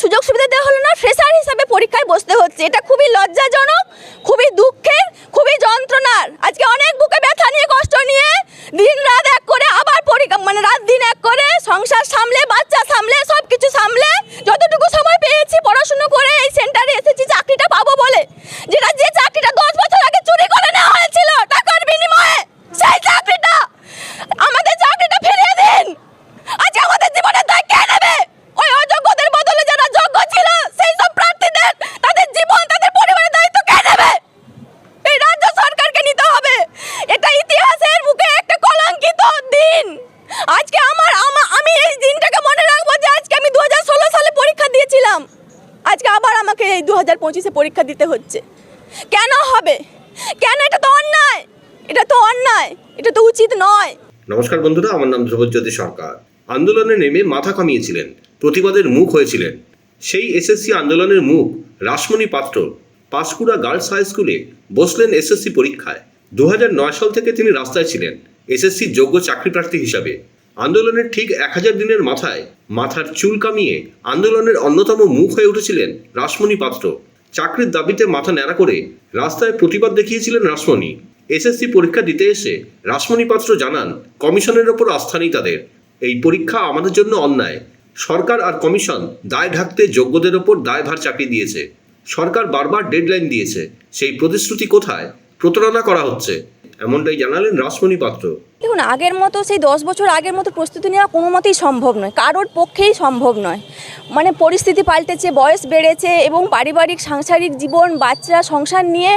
সুযোগ সুবিধা দেওয়া হলো না ফ্রেশার হিসাবে পরীক্ষায় বসতে হচ্ছে। এটা খুবই লজ্জাজনক, খুবই দুঃখের, খুবই যন্ত্রণার। আজকে অনেক বুকে ব্যথা নিয়ে কষ্ট নিয়ে দিন রাত এক করে আবার পরীক্ষা মানে রাত দিন এক করে সংসার সামলে বাচ্চা সামলে সব কিছু সামলে যতটুকু সময় পেয়েছি পড়াশুনো করে এই সেন্টারে এসেছি চাকরিটা পাবো বলে যেটা যে চাকরিটা দশ বছর আগে চুরি করে নেওয়া হয়েছিল টাকার বিনিময়ে সেই চাকরিটা আমাদের চাকরিটা ফিরিয়ে দিন আজ আমাদের জীবনের দায় কে নেবে ওই অযোগ্যদের বদলে যারা যোগ্য ছিল সেই সব প্রার্থীদের তাদের জীবন তাদের পরিবারের দায়িত্ব কে নেবে এই রাজ্য সরকারকে নিতে হবে এটা ইতিহাসের বুকে একটা কলঙ্কিত দিন আজকে আমার আমা- আমি এই দিনটাকে মনে রাখব যে আজকে আমি দু সালে পরীক্ষা দিয়েছিলাম আজকে আবার আমাকে এই দু হাজার পঁচিশে পরীক্ষা দিতে হচ্ছে। কেন হবে? কেন এটা তো অন্যায়? এটা তো অন্যায়। এটা তো উচিত নয়। নমস্কার বন্ধুরা, আমার নাম ধ্রুবজ্যোতি সরকার। আন্দোলনে নেমে মাথা কামিয়েছিলেন, প্রতিবাদের মুখ হয়েছিলেন। সেই এসএসসি আন্দোলনের মুখ রাসমণি পাত্র পাঁশকুড়া গার্লস হাই স্কুলে বসলেন এসএসসি পরীক্ষায়। দু সাল থেকে তিনি রাস্তায় ছিলেন, এসএসসি যোগ্য চাকরি প্রার্থী হিসাবে। আন্দোলনের ঠিক এক হাজার দিনের মাথায় মাথার চুল কামিয়ে আন্দোলনের অন্যতম মুখ হয়ে উঠেছিলেন রাসমণি পাত্র। চাকরির দাবিতে মাথা ন্যাড়া করে রাস্তায় প্রতিবাদ দেখিয়েছিলেন রাসমণি। এসএসসি পরীক্ষা দিতে এসে রাসমণি পাত্র জানান, কমিশনের ওপর আস্থা নেই তাদের। এই পরীক্ষা আমাদের জন্য অন্যায়। সরকার আর কমিশন দায় ঢাকতে যোগ্যদের ওপর দায়ভার চাপিয়ে দিয়েছে। সরকার বারবার ডেডলাইন দিয়েছে। সেই প্রতিশ্রুতি কোথায়? প্রতারণা করা হচ্ছে। এমনটাই জানালেন রাসমণি পাত্র। দেখুন, আগের মতো সেই দশ বছর আগের মতো প্রস্তুতি নেওয়া কোনো মতেই সম্ভব নয়। কারোর পক্ষেই সম্ভব নয়। মানে পরিস্থিতি পাল্টেছে, বয়স বেড়েছে এবং পারিবারিক, সাংসারিক জীবন, বাচ্চা, সংসার নিয়ে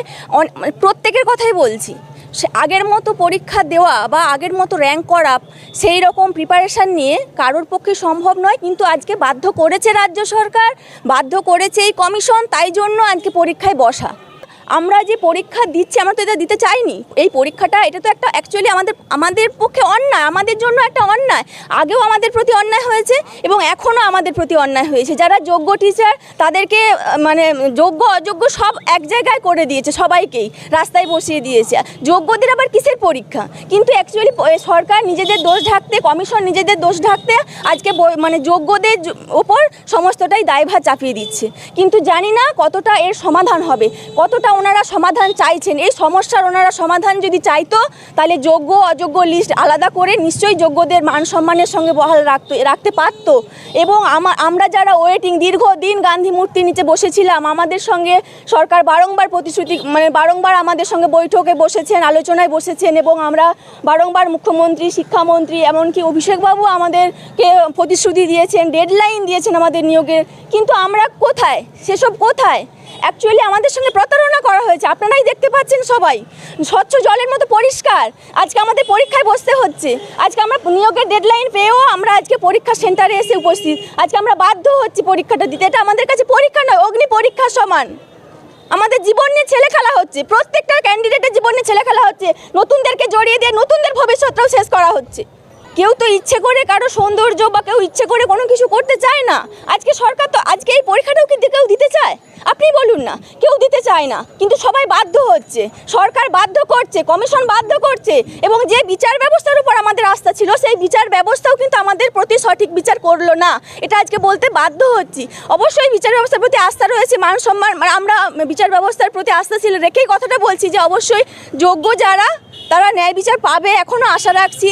মানে প্রত্যেকের কথাই বলছি। সে আগের মতো পরীক্ষা দেওয়া বা আগের মতো র্যাঙ্ক করা, সেই রকম প্রিপারেশান নিয়ে কারোর পক্ষে সম্ভব নয়। কিন্তু আজকে বাধ্য করেছে রাজ্য সরকার, বাধ্য করেছে এই কমিশন তাই জন্য আজকে পরীক্ষায় বসা। আমরা যে পরীক্ষা দিচ্ছি, আমরা তো এটা দিতে চাইনি। এই পরীক্ষাটা, এটা তো একটা অ্যাকচুয়ালি আমাদের আমাদের পক্ষে অন্যায়, আমাদের জন্য একটা অন্যায়। আগেও আমাদের প্রতি অন্যায় হয়েছে, এবং এখনও আমাদের প্রতি অন্যায় হয়েছে। যারা যোগ্য টিচার তাদেরকে মানে যোগ্য, অযোগ্য সব এক জায়গায় করে দিয়েছে সবাইকেই, রাস্তায় বসিয়ে দিয়েছে। যোগ্যদের আবার কিসের পরীক্ষা? কিন্তু অ্যাকচুয়ালি সরকার নিজেদের দোষ ঢাকতে কমিশন নিজেদের দোষ ঢাকতে, আজকে মানে যোগ্যদের ওপর সমস্তটাই দায়ভার চাপিয়ে দিচ্ছে। কিন্তু জানি না কতটা এর সমাধান হবে, কতটা ওনারা সমাধান চাইছেন। এই সমস্যার ওনারা সমাধান যদি চাইতো, তাহলে যোগ্য, অযোগ্য লিস্ট আলাদা করে নিশ্চয়ই যোগ্যদের মান সম্মানের সঙ্গে বহাল রাখতে রাখতে পারতো। এবং আমা- আমরা যারা ওয়েটিং দীর্ঘদিন গান্ধী মূর্তির নিচে বসেছিলাম, আমাদের সঙ্গে সরকার বারংবার প্রতিশ্রুতি মানে বারংবার আমাদের সঙ্গে বৈঠকে বসেছেন, আলোচনায় বসেছেন, এবং আমরা বারংবার মুখ্যমন্ত্রী, শিক্ষামন্ত্রী, এমনকি অভিষেকবাবু আমাদেরকে প্রতিশ্রুতি দিয়েছেন ডেডলাইন দিয়েছেন আমাদের নিয়োগের। কিন্তু আমরা কোথায়? সেসব কোথায়? অ্যাকচুয়ালি আমাদের সঙ্গে প্রতারণা করা হয়েছে। আপনারাই দেখতে পাচ্ছেন সবাই। স্বচ্ছ জলের মতো পরিষ্কার। আজকে আমাদের পরীক্ষায় বসতে হচ্ছে। আজকে আমরা নিয়োগের ডেডলাইন পেয়েও আমরা আজকে পরীক্ষা সেন্টারে এসে উপস্থিত। আজকে আমরা বাধ্য হচ্ছি পরীক্ষাটা দিতে। এটা আমাদের কাছে পরীক্ষা নয়, অগ্নি পরীক্ষার সমান। আমাদের জীবন নিয়ে ছেলে খেলা হচ্ছে। প্রত্যেকটা ক্যান্ডিডেটের জীবন নিয়ে ছেলে খেলা হচ্ছে। নতুনদেরকে জড়িয়ে দিয়ে নতুনদের ভবিষ্যৎটাও শেষ করা হচ্ছে। কেউ তো ইচ্ছে করে কারও সৌন্দর্য বা কেউ ইচ্ছে করে কোনো কিছু করতে চায় না। আজকে সরকার তো, আজকে এই পরীক্ষাটাও কি কেউ দিতে চায়। আপনি বলুন না, কেউ দিতে চায় না, কিন্তু সবাই বাধ্য হচ্ছে। সরকার বাধ্য করছে, কমিশন বাধ্য করছে, এবং যে বিচার ব্যবস্থার উপর আমাদের আস্থা ছিল, সেই বিচার ব্যবস্থাও কিন্তু আমাদের প্রতি সঠিক বিচার করল না। এটা আজকে বলতে বাধ্য হচ্ছি। অবশ্যই বিচার ব্যবস্থার প্রতি আস্থা রয়েছে, মান সম্মান মানে আমরা বিচার ব্যবস্থার প্রতি আস্থা ছিল রেখেই কথাটা বলছি যে অবশ্যই যোগ্য যারা, তারা ন্যায় বিচার পাবে এখনও আশা রাখছি।